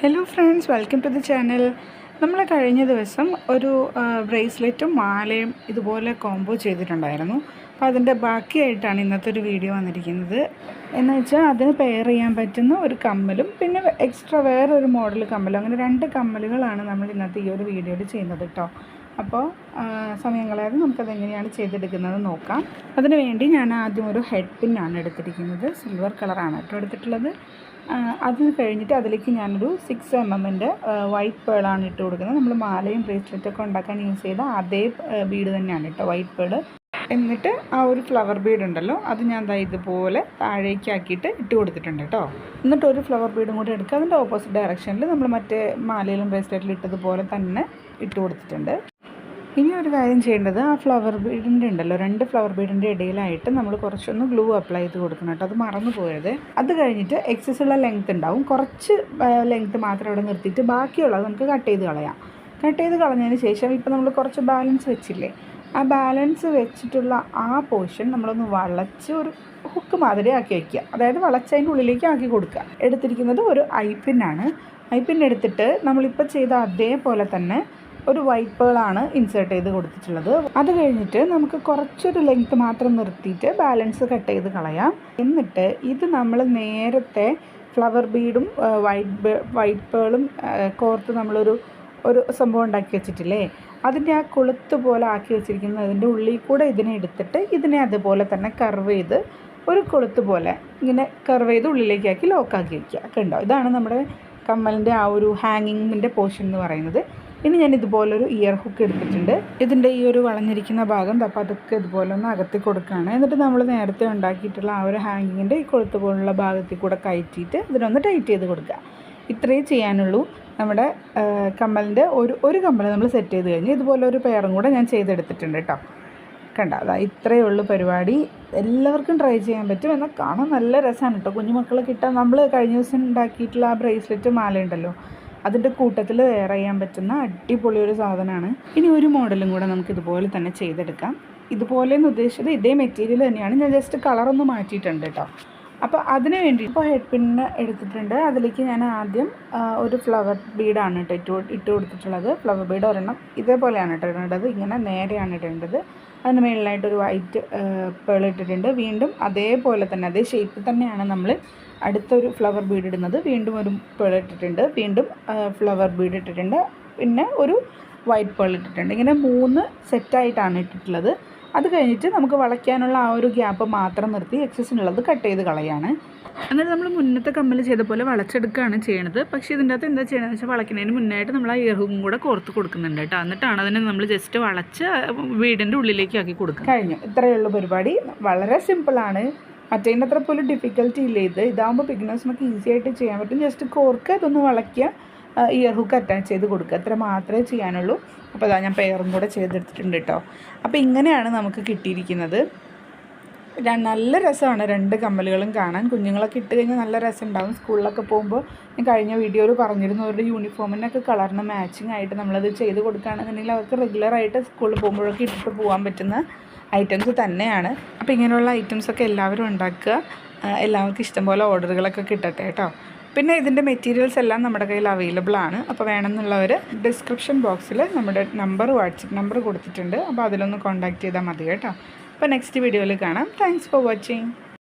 Hello friends welcome to the channel നമ്മൾ കഴിഞ്ഞ ദിവസം ഒരു ബ്രേസ്ലെറ്റും മാലയും ഇതുപോലെ കോംബോ ചെയ്തിട്ടുണ്ടായിരുന്നു. അപ്പോൾ അതിന്റെ ബാക്കിയായിട്ടാണ് ഇന്നത്തെ ഒരു വീഡിയോ വന്നിരിക്കുന്നത്. എന്ന് വെച്ചാൽ അതിന് പെയർ ചെയ്യാൻ പറ്റുന്ന ഒരു കമ്മലും പിന്നെ എക്സ്ട്രാ വേറൊരു മോഡൽ കമ്മലും. അങ്ങനെ രണ്ട് കമ്മലുകളാണ് നമ്മൾ ഇന്നത്തെ ഈ ഒരു വീഡിയോയിൽ ചെയ്യുന്നത് കേട്ടോ അപ്പോൾ സമയം കളയാതെ നമുക്കത് എങ്ങനെയാണ് ചെയ്തെടുക്കുന്നത് നോക്കാം. അതിന് വേണ്ടി ഞാൻ ആദ്യം ഒരു ഹെഡ് പിന്നാണ് എടുത്തിരിക്കുന്നത്. സിൽവർ കളറാണ് കേട്ടോ എടുത്തിട്ടുള്ളത്. അത് കഴിഞ്ഞിട്ട് അതിലേക്ക് ഞാനൊരു സിക്സ് എം എമ്മിന്റെ വൈറ്റ് പേളാണ് ഇട്ട് കൊടുക്കുന്നത്. നമ്മൾ മാലയും ബ്രേസ്ലെറ്റൊക്കെ ഉണ്ടാക്കാൻ യൂസ് ചെയ്ത അതേ ബീഡ് തന്നെയാണ് കേട്ടോ വൈറ്റ് പേൾ എന്നിട്ട് ആ ഒരു ഫ്ലവർ ബീഡ് ഉണ്ടല്ലോ അത് ഞാൻ ദാ ഇതുപോലെ താഴേക്കാക്കിയിട്ട് ഇട്ട് കൊടുത്തിട്ടുണ്ട് കേട്ടോ. എന്നിട്ട് ഒരു ഫ്ലവർ ബീഡും കൂടി എടുക്കുക അതിന്റെ ഓപ്പോസിറ്റ് ഡയറക്ഷനിൽ നമ്മൾ മറ്റേ മാലയിലും ബ്രേസ്ലെറ്റിലും ഇട്ടതുപോലെ തന്നെ ഇട്ട് കൊടുത്തിട്ടുണ്ട്. ഇനി ഒരു കാര്യം ചെയ്യേണ്ടത് ആ ഫ്ലവർ ബീഡിന്റെ ഉണ്ടല്ലോ രണ്ട് ഫ്ലവർ ബീഡിന്റെ ഇടയിലായിട്ട് നമ്മൾ കുറച്ചൊന്ന് ഗ്ലൂ അപ്ലൈ ചെയ്ത് കൊടുക്കണം കേട്ടോ. അത് മറന്നു പോയത് അത് കഴിഞ്ഞിട്ട് എക്സസ് ഉള്ള ലെങ്ത് ഉണ്ടാവും. കുറച്ച് ലെങ്ത് മാത്രം അവിടെ നിർത്തിയിട്ട് ബാക്കിയുള്ളത് നമുക്ക് കട്ട് ചെയ്ത് കളയാം. കട്ട് ചെയ്ത് കളഞ്ഞതിന് ശേഷം ഇപ്പോൾ നമ്മൾ കുറച്ച് ബാലൻസ് വെച്ചില്ലേ ആ ബാലൻസ് വെച്ചിട്ടുള്ള ആ പോർഷൻ നമ്മളൊന്ന് വളച്ച് ഒരു ഹുക്ക് മാതിരി ആക്കി വയ്ക്കുക അതായത് വളച്ചതിന്റെ ഉള്ളിലേക്ക് ആക്കി കൊടുക്കുക. എടുത്തിരിക്കുന്നത് ഒരു ഐപ്പിന്നാണ് ഐപ്പിൻ എടുത്തിട്ട് നമ്മളിപ്പോൾ ചെയ്ത അതേപോലെ തന്നെ ഒരു വൈറ്റ് പേളാണ് ഇൻസേർട്ട് ചെയ്ത് കൊടുത്തിട്ടുള്ളത്. അത് കഴിഞ്ഞിട്ട് നമുക്ക് കുറച്ചൊരു ലെങ്ത് മാത്രം നിർത്തിയിട്ട് ബാലൻസ് കട്ട് ചെയ്ത് കളയാം. എന്നിട്ട് ഇത് നമ്മൾ നേരത്തെ ഫ്ലവർ ബീഡും വൈറ്റ് വൈറ്റ് പേളും കോർത്ത് നമ്മളൊരു ഒരു സംഭവം ഉണ്ടാക്കി വെച്ചിട്ടില്ലേ? അതിന്റെ ആ കൊളുത്ത് പോലെ ആക്കി വെച്ചിരിക്കുന്ന അതിന്റെ ഉള്ളിൽ കൂടെ ഇതിനെ എടുത്തിട്ട് ഇതിനെ അതുപോലെ തന്നെ കർവ് ചെയ്ത് ഒരു കൊളുത്ത് പോലെ ഇങ്ങനെ കർവ് ചെയ്ത് ഉള്ളിലേക്കാക്കി ലോക്കാക്കി വയ്ക്കുക കണ്ടോ? ഇതാണ് നമ്മുടെ കമ്മലിന്റെ ആ ഒരു ഹാങ്ങിങ്ങിന്റെ പോർഷൻ എന്ന് പറയുന്നത്. ഇനി ഞാൻ ഇതുപോലൊരു ഇയർ ഹുക്ക് എടുത്തിട്ടുണ്ട്. ഇതിന്റെ ഈ ഒരു വളഞ്ഞിരിക്കുന്ന ഭാഗം അപ്പോൾ അതൊക്കെ ഇതുപോലെ ഒന്ന് അകത്തി കൊടുക്കുകയാണ്. എന്നിട്ട് നമ്മൾ നേരത്തെ ഉണ്ടാക്കിയിട്ടുള്ള ആ ഒരു ഹാങ്ങിങ്ങിന്റെ ഈ കൊളുത്ത് പോലുള്ള ഭാഗത്തിൽ കൂടെ കയറ്റിയിട്ട് ഇതിനൊന്ന് ടൈറ്റ് ചെയ്ത് കൊടുക്കുക. ഇത്രയേ ചെയ്യാനുള്ളൂ. നമ്മുടെ കമ്മലിന്റെ ഒരു ഒരു കമ്മൽ നമ്മൾ സെറ്റ് ചെയ്ത് കഴിഞ്ഞ് ഇതുപോലെ ഒരു പെയറും കൂടെ ഞാൻ ചെയ്തെടുത്തിട്ടുണ്ട് കേട്ടോ കണ്ട? അതാ ഇത്രയേ ഉള്ളൂ പരിപാടി. എല്ലാവർക്കും ട്രൈ ചെയ്യാൻ പറ്റും. എന്നാൽ കാണാൻ നല്ല രസമാണ് കേട്ടോ കുഞ്ഞുമക്കളെ കിട്ടാൻ നമ്മൾ കഴിഞ്ഞ ദിവസം ഉണ്ടാക്കിയിട്ടുള്ള ആ ബ്രേസ്ലെറ്റ് മാല ഉണ്ടല്ലോ അതിന്റെ കൂട്ടത്തിൽ വെയർ ചെയ്യാൻ പറ്റുന്ന അടിപൊളി ഒരു സാധനമാണ്. ഇനി ഒരു മോഡലും കൂടെ നമുക്ക് ഇതുപോലെ തന്നെ ചെയ്തെടുക്കാം. ഇതുപോലെ എന്ന് ഉദ്ദേശിച്ചത് ഇതേ മെറ്റീരിയൽ തന്നെയാണ്. ഞാൻ ജസ്റ്റ് കളറൊന്ന് മാറ്റിയിട്ടുണ്ട് കേട്ടോ അപ്പോൾ അതിന് വേണ്ടി ഇപ്പോൾ ഹെഡ് പിന്ന് എടുത്തിട്ടുണ്ട്. അതിലേക്ക് ഞാൻ ആദ്യം ഒരു ഫ്ലവർ ബീഡാണ് കേട്ടോ ഇട്ട് ഇട്ട് കൊടുത്തിട്ടുള്ളത്. ഫ്ലവർ ബീഡ് ഒരെണ്ണം ഇതേപോലെയാണ് കേട്ടോ ഇങ്ങനെ നേരെയാണ് ഇടേണ്ടത്. അതിന് മുകളിലായിട്ട് ഒരു വൈറ്റ് പേൾ ഇട്ടിട്ടുണ്ട്. വീണ്ടും അതേപോലെ തന്നെ അതേ ഷേപ്പിൽ തന്നെയാണ് നമ്മൾ അടുത്തൊരു ഫ്ലവർ ബീഡ് ഇടുന്നത്. വീണ്ടും ഒരു പേൾ ഇട്ടിട്ടുണ്ട്. വീണ്ടും ഫ്ലവർ ബീഡ് ഇട്ടിട്ടുണ്ട്. പിന്നെ ഒരു വൈറ്റ് പേൾ ഇട്ടിട്ടുണ്ട്. ഇങ്ങനെ മൂന്ന് സെറ്റായിട്ടാണ് ഇട്ടിട്ടുള്ളത്. അത് കഴിഞ്ഞിട്ട് നമുക്ക് വളയ്ക്കാനുള്ള ആ ഒരു ഗ്യാപ്പ് മാത്രം നിർത്തി എക്സസിനുള്ളത് കട്ട് ചെയ്ത് കളയാണ്. എന്നിട്ട് നമ്മൾ മുന്നത്തെ കമ്മൽ ചെയ്ത പോലെ വളച്ചെടുക്കുകയാണ് ചെയ്യണത്. പക്ഷേ ഇതിന്റെ അകത്ത് എന്താ ചെയ്യണമെന്ന് വെച്ചാൽ വളയ്ക്കുന്നതിന് മുന്നായിട്ട് നമ്മൾ ആ ഇറവും കൂടെ കോർത്ത് കൊടുക്കുന്നുണ്ട് കേട്ടോ. എന്നിട്ടാണ് അതിനെ നമ്മൾ ജസ്റ്റ് വളച്ച് വീടിന്റെ ഉള്ളിലേക്ക് ആക്കി കൊടുക്കുക കഴിഞ്ഞു. ഇത്രയേ ഉള്ളൂ പരിപാടി. വളരെ സിമ്പിളാണ് മറ്റേതിന്റെ അത്ര പോലും ഡിഫിക്കൽറ്റി ഇല്ല ഇത്. ഇതാകുമ്പോൾ ബിഗിനേഴ്സിനൊക്കെ ഈസി ആയിട്ട് ചെയ്യാൻ പറ്റും. ജസ്റ്റ് കോർക്ക് അതൊന്ന് വളയ്ക്കുക. ഇയർ ഹുക്ക് അറ്റാച്ച് ചെയ്ത് കൊടുക്കുക അത്ര മാത്രമേ ചെയ്യാനുള്ളൂ. അപ്പോൾ അതാ ഞാൻ പെയറും കൂടെ ചെയ്തെടുത്തിട്ടുണ്ട് കേട്ടോ അപ്പോൾ ഇങ്ങനെയാണ് നമുക്ക് കിട്ടിയിരിക്കുന്നത്. നല്ല രസമാണ് രണ്ട് കമ്മലുകളും കാണാൻ. കുഞ്ഞുങ്ങളൊക്കെ ഇട്ട് കഴിഞ്ഞാൽ നല്ല രസം ഉണ്ടാവും സ്കൂളിലൊക്കെ പോകുമ്പോൾ ഞാൻ കഴിഞ്ഞ വീഡിയോയിൽ പറഞ്ഞിരുന്നു അവരുടെ യൂണിഫോമിനൊക്കെ കളറിന് മാച്ചിങ് ആയിട്ട് നമ്മളത് ചെയ്ത് കൊടുക്കുകയാണെന്നുണ്ടെങ്കിൽ അവർക്ക് റെഗുലറായിട്ട് സ്കൂളിൽ പോകുമ്പോഴൊക്കെ ഇട്ടിട്ട് പോകാൻ പറ്റുന്ന ഐറ്റംസ് തന്നെയാണ്. അപ്പോൾ ഇങ്ങനെയുള്ള ഐറ്റംസൊക്കെ എല്ലാവരും ഉണ്ടാക്കുക. എല്ലാവർക്കും ഇഷ്ടംപോലെ ഓർഡറുകളൊക്കെ കിട്ടട്ടെ കേട്ടോ പിന്നെ ഇതിന്റെ മെറ്റീരിയൽസ് എല്ലാം നമ്മുടെ കയ്യിൽ അവൈലബിൾ ആണ്. അപ്പോൾ വേണമെന്നുള്ളവർ ഡിസ്ക്രിപ്ഷൻ ബോക്സിൽ നമ്മുടെ നമ്പർ വാട്സപ്പ് നമ്പർ കൊടുത്തിട്ടുണ്ട്. അപ്പോൾ അതിലൊന്ന് കോൺടാക്റ്റ് ചെയ്താൽ മതി കേട്ടോ. അപ്പോൾ നെക്സ്റ്റ് വീഡിയോയിൽ കാണാം. Thanks for watching